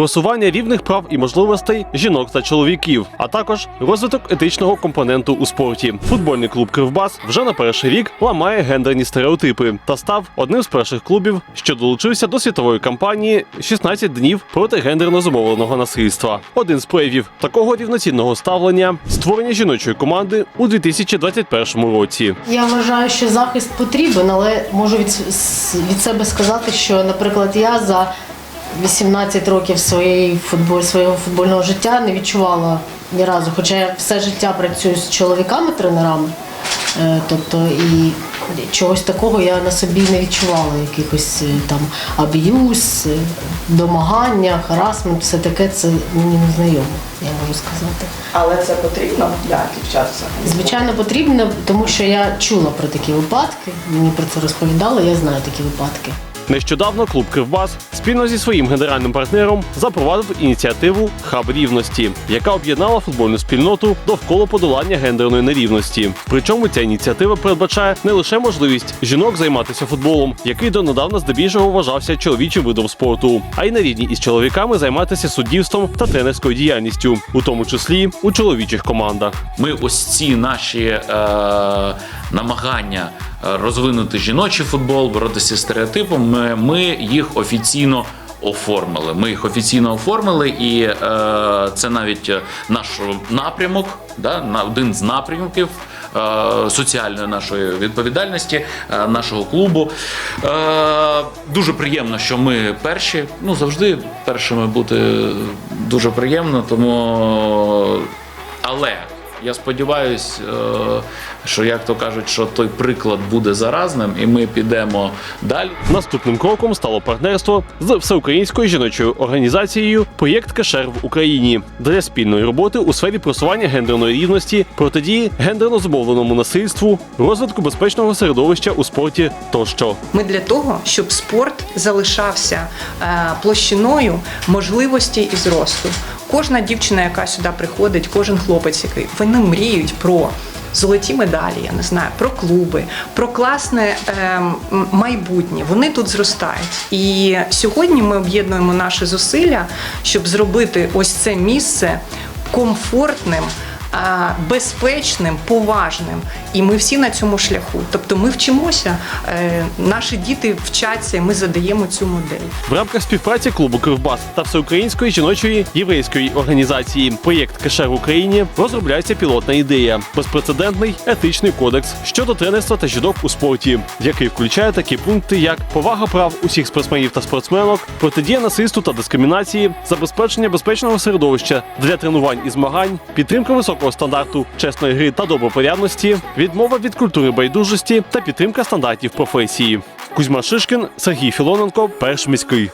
просування рівних прав і можливостей жінок та чоловіків, а також розвиток етичного компоненту у спорті. Футбольний клуб Кривбас вже на перший рік ламає гендерні стереотипи та став одним з перших клубів, що долучився до світової кампанії «16 днів проти гендерно зумовленого насильства. Один з проявів такого рівноцінного ставлення створення жіночої команди у 2021 році. Я вважаю, що захист потрібен, але можу від, від себе сказати, що, наприклад, я за 18 років своєї футболь, свого футбольного життя не відчувала ні разу, хоча я все життя працюю з чоловіками-тренерами, е, тобто і чогось такого я на собі не відчувала, якихось е, там аб'юз, е, домагання, харасмент, все таке це мені не знайомо, я можу сказати. Але це потрібно для дівчат. Звичайно, потрібно, тому що я чула про такі випадки. Мені про це розповідали, я знаю такі випадки. Нещодавно клуб Кривбас спільно зі своїм генеральним партнером запровадив ініціативу Хаб рівності, яка об'єднала футбольну спільноту довкола подолання гендерної нерівності. Причому ця ініціатива передбачає не лише можливість жінок займатися футболом, який донедавна здебільшого вважався чоловічим видом спорту, а й на рівні із чоловіками займатися суддівством та тренерською діяльністю, у тому числі у чоловічих командах. Ми ось ці наші е, намагання розвинути жіночий футбол, боротися з стереотипом, ми, ми їх офіційно. Оформили. Ми їх офіційно оформили, і е, це навіть е, наш напрямок, да, на один з напрямків е, соціальної нашої відповідальності е, нашого клубу. Е, дуже приємно, що ми перші. Ну завжди першими бути дуже приємно, тому але я сподіваюся, що як то кажуть, що той приклад буде заразним, і ми підемо далі. Наступним кроком стало партнерство з всеукраїнською жіночою організацією Проєкт Кешер в Україні для спільної роботи у сфері просування гендерної рівності, протидії гендерно зумовленому насильству, розвитку безпечного середовища у спорті тощо. Ми для того, щоб спорт залишався е, площиною можливості і зросту. Кожна дівчина, яка сюди приходить, кожен хлопець, який вони мріють про. Золоті медалі, я не знаю, про клуби, про класне е, майбутнє. Вони тут зростають. І сьогодні ми об'єднуємо наші зусилля, щоб зробити ось це місце комфортним, безпечним, поважним. І ми всі на цьому шляху. Тобто ми вчимося, е, наші діти вчаться, і ми задаємо цю модель. В рамках співпраці клубу Кривбас та всеукраїнської жіночої єврейської організації Проєкт Кешер в Україні розробляється пілотна ідея безпрецедентний етичний кодекс щодо тренерства та жінок у спорті, який включає такі пункти, як повага прав усіх спортсменів та спортсменок, протидія насильству та дискримінації, забезпечення безпечного середовища для тренувань і змагань, підтримка високого стандарту чесної гри та добропорядності, відмова від культури байдужості та підтримка стандартів професії. Кузьма Шишкін, Сергій Філоненко, перш міський.